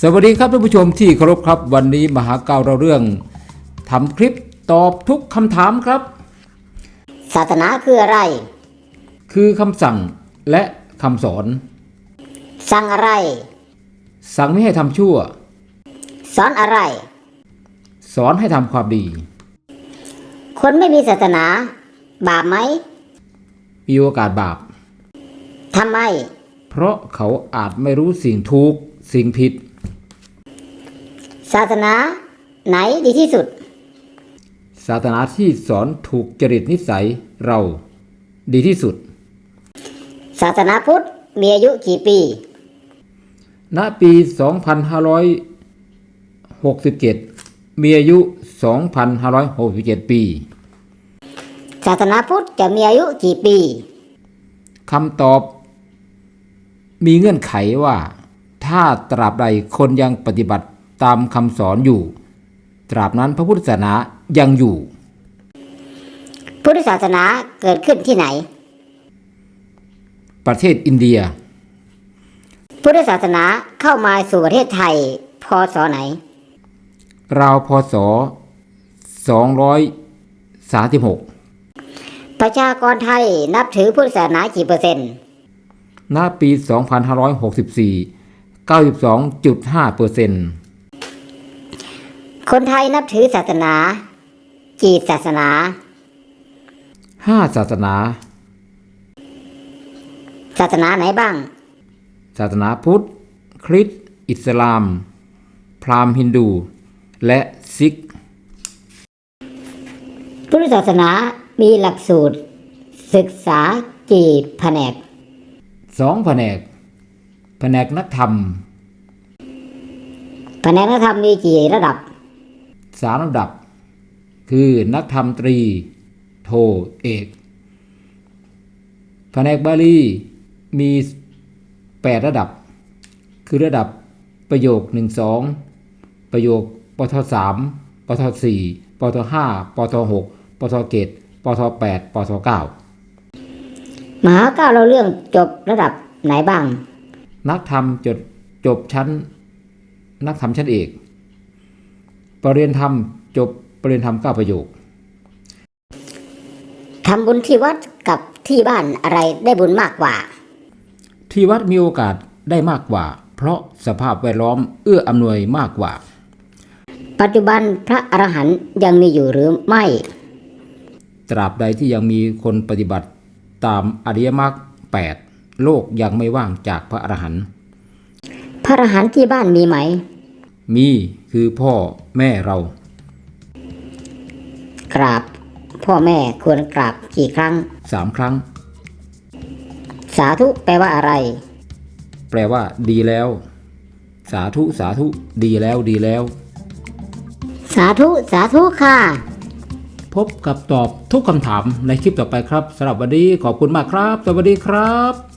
สวัสดีครับท่านผู้ชมที่เคารพครับ วันนี้มหาเก่าเราเรื่องทำคลิปตอบทุกคำถามครับ ศาสนาคืออะไร คือคำสั่งและคำสอน สั่งอะไร สั่งไม่ให้ทำชั่ว สอนอะไร สอนให้ทำความดี คนไม่มีศาสนา บาปไหม มีโอกาสบาปทำไม เพราะเขาอาจไม่รู้สิ่งถูกสิ่งผิด ศาสนาไหนดีที่สุด ศาสนาที่สอนถูกจริตนิสัยเราดีที่สุด ศาสนาพุทธมีอายุกี่ปี ณ ปี 2567 มีอายุ 2,567 ปี ศาสนาพุทธจะมีอายุกี่ปี คำตอบ มีเงื่อนไขว่า ถ้าตราบใดคนยังปฏิบัติ ตามคำสอนอยู่ ตราบนั้นพระพุทธศาสนายังอยู่ พุทธศาสนาเกิดขึ้นที่ไหน ประเทศอินเดีย พุทธศาสนาเข้ามาสู่ประเทศไทยพศไหน ราวพศ 236 ประชากรไทยนับถือพุทธศาสนากี่เปอร์เซ็นต์ณปี 2564 92.5เปอร์เซ็นต์ คนไทยนับถือศาสนา กี่ศาสนา5ศาสนา ศาสนาไหนบ้าง ศาสนาพุทธ คริสต์อิสลาม พราหมณ์ฮินดู และซิก พุทธศาสนามีหลักสูตร ศึกษากี่แผนกสองแผนก แผนกนักธรรม แผนกนักธรรมมีกี่ระดับ สามระดับ คือนักธรรมตรี โทเอกแผนกบาลีมีแปดระดับ คือระดับประโยคหนึ่งสองประโยคปทสามปทสี่ปทห้าปทหกปทเกตปทแปดปทเก้ามหาเก้าเราเรื่องจบระดับไหนบ้าง นักธรรมจดจบชั้น นักธรรมชั้นเอก ปรริญญาธรรมจบปรริญญาธรรมเก้าประโยคทำบุญที่วัดกับที่บ้านอะไรได้บุญมากกว่า ที่วัดมีโอกาสได้มากกว่า เพราะสภาพแวดล้อมเอื้ออำนวยมากกว่า ปัจจุบันพระอรหันต์ยังมีอยู่หรือไม่ ตราบใดที่ยังมีคนปฏิบัติตามอริยมรรคแปดโลกยังไม่ว่างจากพระอรหันต์พระอรหันต์ที่บ้านมีไหม มีคือพ่อแม่เรา กราบ พ่อแม่ควรกราบกี่ครั้ง สามครั้ง สาธุแปลว่าอะไร แปลว่า ดีแล้ว สาธุสาธุดีแล้วดีแล้ว สาธุสาธุค่ะ พบกับตอบทุกคำถามในคลิปต่อไปครับสำหรับวันนี้ขอบคุณมากครับ สวัสดีครับ